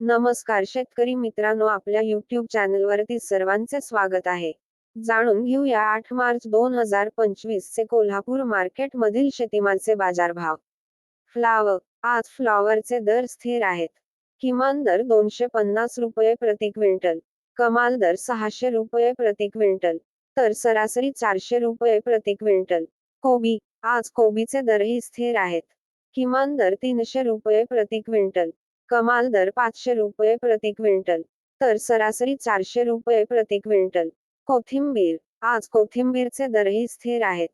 नमस्कार शेतकरी मित्रांनो आपल्या युट्यूब चॅनलवरती सर्वांचे स्वागत आहे. जाणून घेऊया आठ मार्च दोन हजार पंचवीस चे कोल्हापूर मार्केट मधील शेतीमालचे बाजारभाव. फ्लावर आज फ्लॉवरचे दर स्थिर आहेत. किमान दर दोनशे पन्नास रुपये प्रति क्विंटल. कमाल दर सहाशे रुपये प्रति क्विंटल. तर सरासरी चारशे रुपये प्रति क्विंटल. कोबी आज कोबीचे दरही स्थिर आहेत. किमान दर तीनशे रुपये प्रति क्विंटल. कमाल दर पाचशे रुपये प्रति क्विंटल. तर सरासरी चारशे रुपये प्रति क्विंटल. कोथिंबीर. आज कोथिंबीरचे दरही स्थिर आहेत.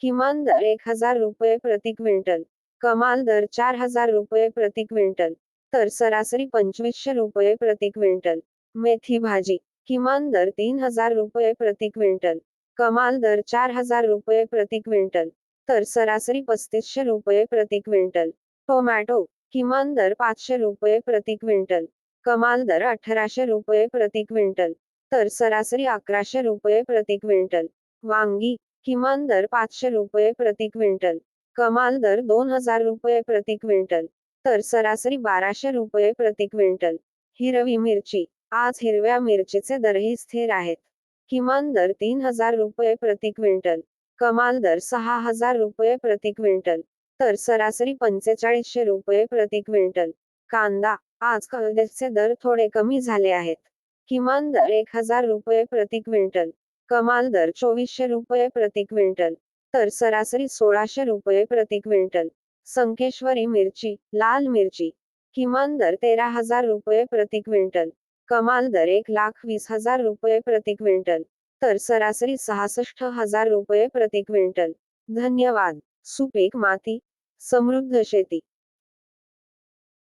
किमान दर एक हजार रुपये प्रति क्विंटल. कमाल दर चार हजार रुपये प्रति क्विंटल. तर सरासरी पंचवीसशे रुपये प्रति क्विंटल. मेथी भाजी. किमान दर तीन हजार रुपये प्रति क्विंटल. कमाल दर चार हजार रुपये प्रति क्विंटल. तर सरासरी पस्तीसशे रुपये प्रति क्विंटल. टोमॅटो. किमान दर पाचशे रुपये प्रति क्विंटल. कमाल दर अठराशे रुपये प्रति क्विंटल. तर सरासरी अकराशे रुपये प्रति क्विंटल. वांगी किमान दर पाचशे रुपये प्रति क्विंटल. कमाल दर दोन हजार रुपये प्रति क्विंटल. तर सरासरी बाराशे रुपये प्रति क्विंटल. हिरवी मिरची. आज हिरव्या मिरचीचे दरही स्थिर आहेत. किमान दर तीन हजार रुपये प्रति क्विंटल. कमाल दर सहा हजार रुपये प्रति क्विंटल. तर सरासरी पंचेचाळीसशे रुपये प्रति क्विंटल. कांदा आज कांद्याचे दर थोडे कमी झाले आहेत. किमान दर एक हजार रुपये प्रति क्विंटल. कमाल दर चोवीसशे रुपये प्रति क्विंटल. तर सरासरी सोळाशे रुपये प्रति क्विंटल. संकेश्वरी मिरची लाल मिरची. किमान दर तेरा हजार रुपये प्रति क्विंटल. कमाल दर एक लाख वीस हजार रुपये प्रति क्विंटल. तर सरासरी सहासष्ट हजार रुपये प्रति क्विंटल. धन्यवाद. सुपीक माती समृद्ध शेती.